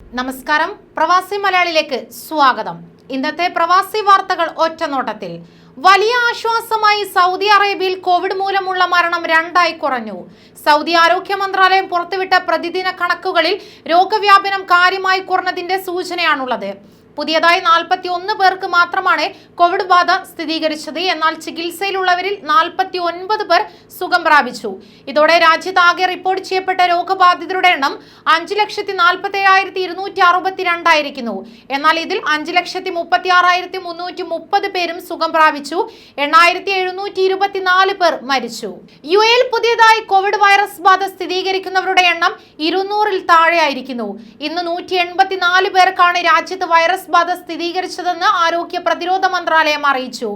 നമസ്കാരം. പ്രവാസി മലയാളിയിലേക്ക് സ്വാഗതം. ഇന്നത്തെ പ്രവാസി വാർത്തകൾ ഒറ്റനോട്ടത്തിൽ. വലിയ ആശ്വാസമായി സൗദി അറേബ്യയിൽ കോവിഡ് മൂലമുള്ള മരണം രണ്ടായി കുറഞ്ഞു. സൗദി ആരോഗ്യ മന്ത്രാലയം പുറത്തുവിട്ട പ്രതിദിന കണക്കുകളിൽ രോഗവ്യാപനം കാര്യമായി കുറഞ്ഞതിന്റെ സൂചനയാണുള്ളത്. പുതിയതായി നാൽപ്പത്തി ഒന്ന് പേർക്ക് മാത്രമാണ് കോവിഡ് ബാധ സ്ഥിരീകരിച്ചത്. എന്നാൽ ചികിത്സയിലുള്ളവരിൽ നാൽപ്പത്തി ഒൻപത് പേർ സുഖം പ്രാപിച്ചു. ഇതോടെ രാജ്യത്താകെ റിപ്പോർട്ട് ചെയ്യപ്പെട്ട രോഗബാധിതരുടെ എണ്ണം അഞ്ച് ലക്ഷത്തി നാൽപ്പത്തി ഏഴായിരത്തി ഇരുന്നൂറ്റി അറുപത്തിരണ്ടായിരിക്കുന്നു എന്നാൽ ഇതിൽ അഞ്ച് ലക്ഷത്തി മുപ്പത്തി ആറായിരത്തി മുന്നൂറ്റി മുപ്പത് പേരും സുഖം പ്രാപിച്ചു. എണ്ണായിരത്തി എഴുന്നൂറ്റി ഇരുപത്തിനാല് പേർ മരിച്ചു. യു എയിൽ പുതിയതായി കോവിഡ് വൈറസ് ബാധ സ്ഥിരീകരിക്കുന്നവരുടെ എണ്ണം ഇരുന്നൂറിൽ താഴെയായിരിക്കുന്നു. ഇന്ന് നൂറ്റി എൺപത്തിനാല് പേർക്കാണ് രാജ്യത്ത് വൈറസ് ബാധ സ്ഥിരീകരിച്ചതെന്ന് ആരോഗ്യ പ്രതിരോധ മന്ത്രാലയം അറിയിച്ചു.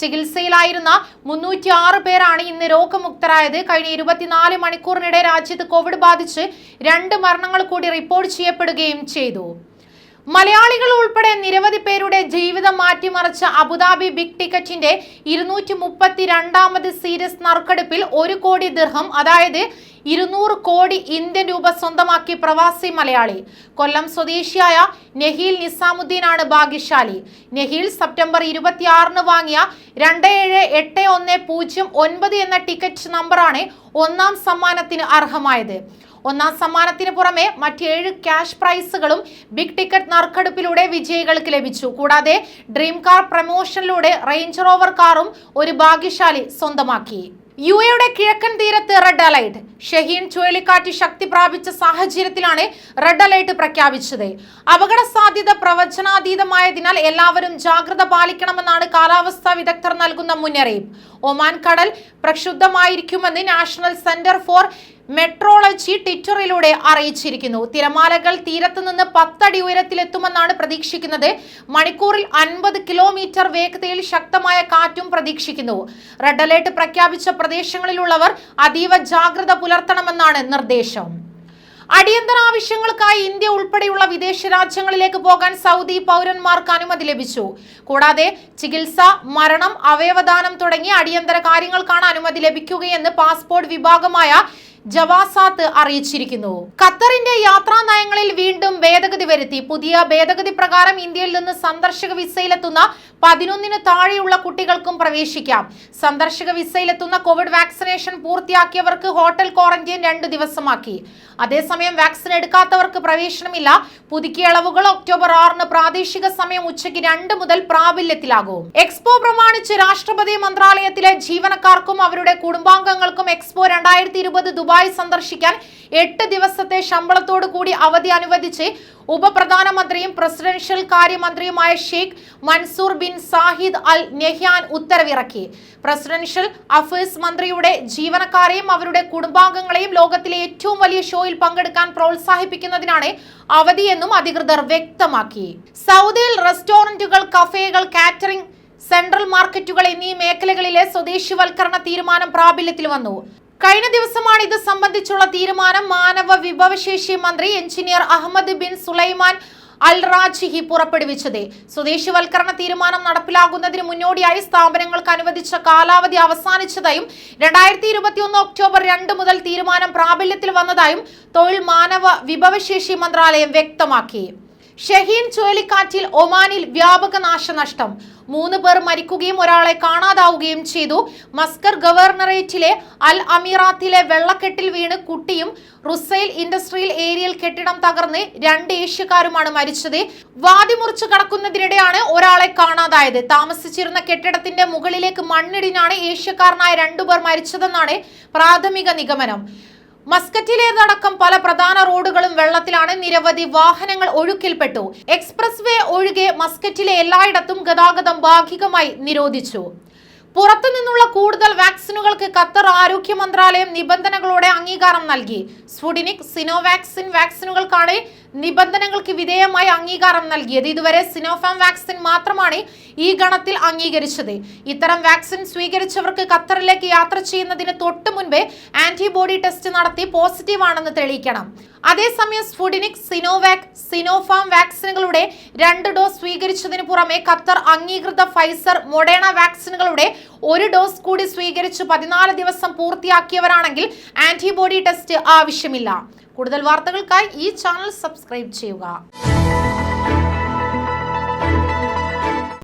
ചികിത്സയിലായിരുന്ന മുന്നൂറ്റി ആറ് പേരാണ് ഇന്ന് രോഗമുക്തരായത്. കഴിഞ്ഞ ഇരുപത്തിനാല് മണിക്കൂറിനിടെ രാജ്യത്ത് കോവിഡ് ബാധിച്ച് രണ്ട് മരണങ്ങൾ കൂടി റിപ്പോർട്ട് ചെയ്യപ്പെടുകയും ചെയ്തു. മലയാളികൾ ഉൾപ്പെടെ നിരവധി പേരുടെ ജീവിതം മാറ്റിമറിച്ച അബുദാബി ബിഗ് ടിക്കറ്റിന്റെ ഇരുന്നൂറ്റി മുപ്പത്തി രണ്ടാമത് സീരീസ് നറുക്കെടുപ്പിൽ ഒരു കോടി ദിർഹം അതായത് ഇരുന്നൂറ് കോടി ഇന്ത്യൻ രൂപ സ്വന്തമാക്കി പ്രവാസി മലയാളി. കൊല്ലം സ്വദേശിയായ നെഹീൽ നിസാമുദ്ദീനാണ് ഭാഗ്യശാലി. നെഹീൽ സെപ്റ്റംബർ ഇരുപത്തിയാറിന് വാങ്ങിയ രണ്ട് ഏഴ് എട്ട് ഒന്ന് പൂജ്യം ഒൻപത് എന്ന ടിക്കറ്റ് നമ്പറാണ് ഒന്നാം സമ്മാനത്തിന് അർഹമായത്. ഒന്നാം സമ്മാനത്തിന് പുറമെ മറ്റേഴ് ക്യാഷ് പ്രൈസുകളും ബിഗ് ടിക്കറ്റ് നറുക്കെടുപ്പിലൂടെ വിജയികൾക്ക് ലഭിച്ചു. കൂടാതെ ഡ്രീം കാർ പ്രമോഷനിലൂടെ റേഞ്ച് റോവർ കാറും ഒരു ഭാഗ്യശാലി സ്വന്തമാക്കി. യു എയുടെ കിഴക്കൻ തീരത്ത് റെഡ് അലർട്ട് ഷഹീൻ ചുഴലിക്കാറ്റ് ശക്തി പ്രാപിച്ച സാഹചര്യത്തിലാണ് റെഡ് അലർട്ട് പ്രഖ്യാപിച്ചത്. അപകട സാധ്യത പ്രവചനാതീതമായതിനാൽ എല്ലാവരും ജാഗ്രത പാലിക്കണമെന്നാണ് കാലാവസ്ഥാ വിദഗ്ധർ നൽകുന്ന മുന്നറിയിപ്പ്. ഒമാൻ കടൽ പ്രക്ഷുബ്ധമായിരിക്കുമെന്ന് നാഷണൽ സെന്റർ ഫോർ മെട്രോളജി ട്വിറ്ററിലൂടെ അറിയിച്ചിരിക്കുന്നു. തിരമാലകൾ തീരത്ത് നിന്ന് പത്തടി ഉയരത്തിലെത്തുമെന്നാണ് പ്രതീക്ഷിക്കുന്നത്. മണിക്കൂറിൽ അൻപത് കിലോമീറ്റർ വേഗതയിൽ ശക്തമായ കാറ്റും പ്രതീക്ഷിക്കുന്നു. റെഡ് അലേർട്ട് പ്രഖ്യാപിച്ച പ്രദേശങ്ങളിലുള്ളവർ അതീവ ജാഗ്രത പുലർത്തണമെന്നാണ് നിർദ്ദേശം. അടിയന്തര ആവശ്യങ്ങൾക്കായി ഇന്ത്യ ഉൾപ്പെടെയുള്ള വിദേശ രാജ്യങ്ങളിലേക്ക് പോകാൻ സൗദി പൗരന്മാർക്ക് അനുമതി ലഭിച്ചു. കൂടാതെ ചികിത്സ മരണം അവയവദാനം തുടങ്ങിയ അടിയന്തര കാര്യങ്ങൾക്കാണ് അനുമതി ലഭിക്കുകയെന്ന് പാസ്പോർട്ട് വിഭാഗമായ ജവാസാത്ത് അറിയിച്ചിരിക്കുന്നു. ഖത്തറിന്റെ യാത്രാ നയങ്ങളിൽ വീണ്ടും ഭേദഗതി വരുത്തി. പുതിയ ഭേദഗതി പ്രകാരം ഇന്ത്യയിൽ നിന്ന് സന്ദർശക വിസയിലെത്തുന്ന പതിനൊന്നിന് താഴെയുള്ള കുട്ടികൾക്കും പ്രവേശിക്കാം. സന്ദർശക വിസയിലെത്തുന്ന കോവിഡ് വാക്സിനേഷൻ പൂർത്തിയാക്കിയവർക്ക് ഹോട്ടൽ ക്വാറന്റൈൻ രണ്ട് ദിവസമാക്കി. അതേസമയം വാക്സിൻ എടുക്കാത്തവർക്ക് പ്രവേശനമില്ല. പുതുക്കിയ ഇളവുകൾ ഒക്ടോബർ ആറിന് പ്രാദേശിക സമയം ഉച്ചയ്ക്ക് രണ്ട് മുതൽ പ്രാബല്യത്തിലാകും. എക്സ്പോ പ്രമാണിച്ച് രാഷ്ട്രപതി മന്ത്രാലയത്തിലെ ജീവനക്കാർക്കും അവരുടെ കുടുംബാംഗങ്ങൾക്കും എക്സ്പോ രണ്ടായിരത്തി ഇരുപത് ദുബായ് സന്ദർശിക്കാൻ എട്ട് ദിവസത്തെ ശമ്പളത്തോടു കൂടി അവധി അനുവദിച്ച് ഉപപ്രധാനമന്ത്രിയും presidential കാര്യമന്ത്രിയുമായ Sheikh Mansour bin Zayed Al Nahyan ഉത്തരവിറക്കി. പ്രസിഡൻഷ്യൽ അഫയേഴ്സ് മന്ത്രിയുടെ ജീവനക്കാരെയും അവരുടെ കുടുംബാംഗങ്ങളെയും ലോകത്തിലെ ഏറ്റവും വലിയ ഷോയിൽ പങ്കെടുക്കാൻ പ്രോത്സാഹിപ്പിക്കുന്നതിനാണ് അവധിയെന്നും അധികൃതർ വ്യക്തമാക്കി. സൗദിയിൽ റെസ്റ്റോറന്റുകൾ കഫേകൾ കാറ്ററിംഗ് സെൻട്രൽ മാർക്കറ്റുകൾ എന്നീ മേഖലകളിലെ സ്വദേശിവൽക്കരണ തീരുമാനം പ്രാബല്യത്തിൽ വന്നു. കഴിഞ്ഞ ദിവസമാണ് ഇത് സംബന്ധിച്ചുള്ള തീരുമാനം. മാനവ വിഭവശേഷി മന്ത്രി engineer Ahmed bin Sulaiman Alrajhi പുറപ്പെടുവിച്ചത്. സ്വദേശിവൽക്കരണ തീരുമാനം നടപ്പിലാകുന്നതിന് മുന്നോടിയായി സ്ഥാപനങ്ങൾക്ക് അനുവദിച്ച കാലാവധി അവസാനിച്ചതായും രണ്ടായിരത്തി ഇരുപത്തിയൊന്ന് ഒക്ടോബർ രണ്ട് മുതൽ തീരുമാനം പ്രാബല്യത്തിൽ വന്നതായും തൊഴിൽ മാനവ വിഭവശേഷി മന്ത്രാലയം വ്യക്തമാക്കി. ഷഹീൻ ചുഴലിക്കാറ്റിൽ ഒമാനിൽ വ്യാപക നാശനഷ്ടം. മൂന്ന് പേർ മരിക്കുകയും ഒരാളെ കാണാതാവുകയും ചെയ്തു. മസ്കർ ഗവർണറേറ്റിലെ അൽ അമീറാത്തിലെ വെള്ളക്കെട്ടിൽ വീണ് കുട്ടിയും റുസൈൽ ഇൻഡസ്ട്രിയൽ ഏരിയൽ കെട്ടിടം തകർന്ന് രണ്ട് ഏഷ്യക്കാരുമാണ് മരിച്ചത്. വാതിമുറിച്ച് കടക്കുന്നതിനിടെയാണ് ഒരാളെ കാണാതായത്. താമസിച്ചിരുന്ന കെട്ടിടത്തിന്റെ മുകളിലേക്ക് മണ്ണിടിഞ്ഞാണ് ഏഷ്യക്കാരനായ രണ്ടുപേർ മരിച്ചതെന്നാണ് പ്രാഥമിക നിഗമനം. മസ്കറ്റിലേതടക്കം പല പ്രധാന റോഡുകളും വെള്ളത്തിലാണ് നിരവധി വാഹനങ്ങൾ ഒഴുക്കിൽപ്പെട്ടു. എക്സ്പ്രസ് വേ ഒഴികെ മസ്കറ്റിലെ എല്ലായിടത്തും ഗതാഗതം ഭാഗികമായി നിരോധിച്ചു. പുറത്തു നിന്നുള്ള കൂടുതൽ വാക്സിനുകൾക്ക് ഖത്തർ ആരോഗ്യ മന്ത്രാലയം നിബന്ധനകളോടെ അംഗീകാരം നൽകി. സ്ഫുടിനിക് സിനോവാക്സിൻ വാക്സിനുകൾക്കാണ് നിബന്ധനകൾക്ക് വിധേയമായി അംഗീകാരം നൽകിയത്. ഇതുവരെ സിനോഫാം വാക്സിൻ മാത്രമാണ് ഈ ഗണത്തിൽ അംഗീകരിച്ചത്. ഇത്തരം വാക്സിൻ സ്വീകരിച്ചവർക്ക് ഖത്തറിലേക്ക് യാത്ര ചെയ്യുന്നതിന് തൊട്ട് മുൻപേ ആന്റിബോഡി ടെസ്റ്റ് നടത്തി പോസിറ്റീവ് ആണെന്ന് തെളിയിക്കണം. അതേസമയം സ്ഫുഡിനിക് സിനോവാക് സിനോഫാം വാക്സിനുകളുടെ രണ്ട് ഡോസ് സ്വീകരിച്ചതിന് പുറമെ ഖത്തർ അംഗീകൃത ഫൈസർ മൊഡേണ വാക്സിനുകളുടെ ഒരു ഡോസ് കൂടി സ്വീകരിച്ച് പതിനാല് ദിവസം പൂർത്തിയാക്കിയവരാണെങ്കിൽ ആന്റിബോഡി ടെസ്റ്റ് ആവശ്യമില്ല. കൂടുതൽ വാർത്തകൾക്കായി ഈ ചാനൽ സബ്സ്ക്രൈബ് ചെയ്യുക.